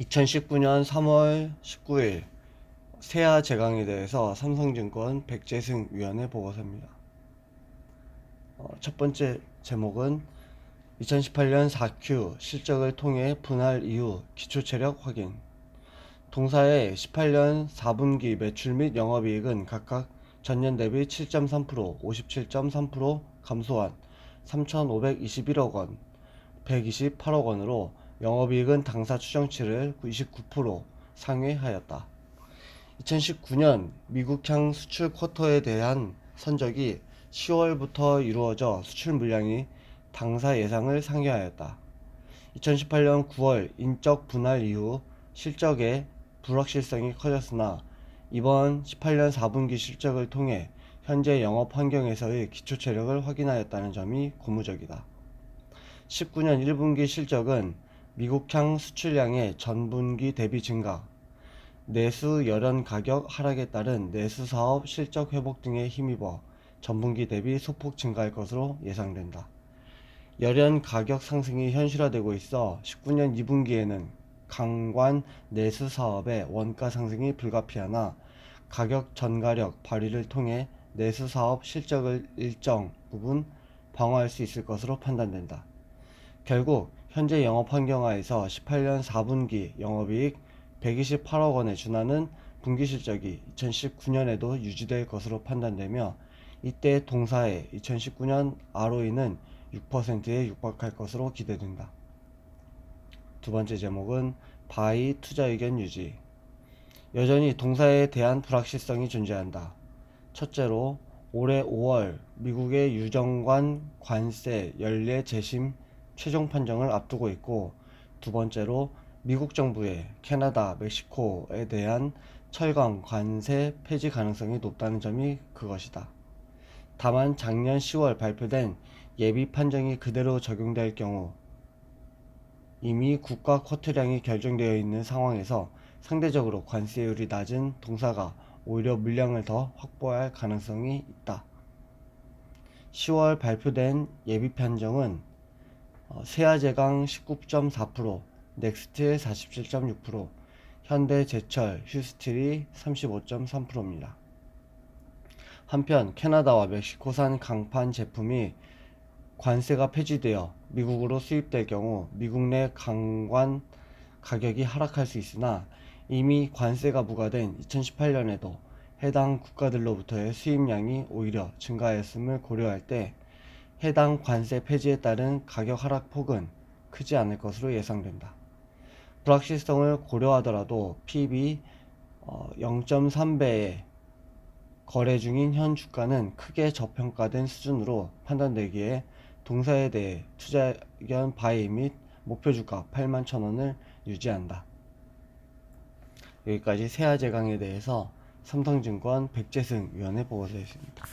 2019년 3월 19일 세아 제강에 대해서 삼성증권 백재승 위원회 보고서입니다. 어, 첫 번째 제목은 2018년 4Q 실적을 통해 분할 이후 기초체력 확인. 동사의 18년 4분기 매출 및 영업이익은 각각 전년 대비 7.3%, 57.3% 감소한 3,521억 원, 128억 원으로 영업이익은 당사 추정치를 29% 상회하였다. 2019년 미국향 수출 쿼터에 대한 선적이 10월부터 이루어져 수출 물량이 당사 예상을 상회하였다. 2018년 9월 인적 분할 이후 실적의 불확실성이 커졌으나 이번 18년 4분기 실적을 통해 현재 영업 환경에서의 기초 체력을 확인하였다는 점이 고무적이다. 19년 1분기 실적은 미국향 수출량의 전분기 대비 증가, 내수 열연 가격 하락에 따른 내수 사업 실적 회복 등에 힘입어 전분기 대비 소폭 증가할 것으로 예상된다. 열연 가격 상승이 현실화되고 있어 19년 2분기에는 강관 내수 사업의 원가 상승이 불가피하나 가격 전가력 발휘를 통해 내수 사업 실적을 일정 부분 방어할 수 있을 것으로 판단된다. 결국 현재 영업 환경하에서 18년 4분기 영업이익 128억 원에 준하는 분기 실적이 2019년에도 유지될 것으로 판단되며 이때 동사의 2019년 ROE는 6%에 육박할 것으로 기대된다. 두 번째 제목은 바이 투자 의견 유지. 여전히 동사에 대한 불확실성이 존재한다. 첫째로 올해 5월 미국의 유정관 관세 연례 재심 최종 판정을 앞두고 있고 두 번째로 미국 정부의 캐나다, 멕시코에 대한 철강 관세 폐지 가능성이 높다는 점이 그것이다. 다만 작년 10월 발표된 예비 판정이 그대로 적용될 경우 이미 국가 쿼트량이 결정되어 있는 상황에서 상대적으로 관세율이 낮은 동사가 오히려 물량을 더 확보할 가능성이 있다. 10월 발표된 예비 판정은 어, 세아제강 19.4%, 넥스트 47.6%, 현대제철, 휴스틸이 35.3%입니다. 한편 캐나다와 멕시코산 강판 제품이 관세가 폐지되어 미국으로 수입될 경우 미국 내 강관 가격이 하락할 수 있으나 이미 관세가 부과된 2018년에도 해당 국가들로부터의 수입량이 오히려 증가하였음을 고려할 때 해당 관세 폐지에 따른 가격 하락 폭은 크지 않을 것으로 예상된다. 불확실성을 고려하더라도 PB 0.3배의 거래 중인 현 주가는 크게 저평가된 수준으로 판단되기에 동사에 대해 투자 의견 바이 및 목표 주가 8만 1천원을 유지한다. 여기까지 세아 제강에 대해서 삼성증권 백재승 위원회 보고서였습니다.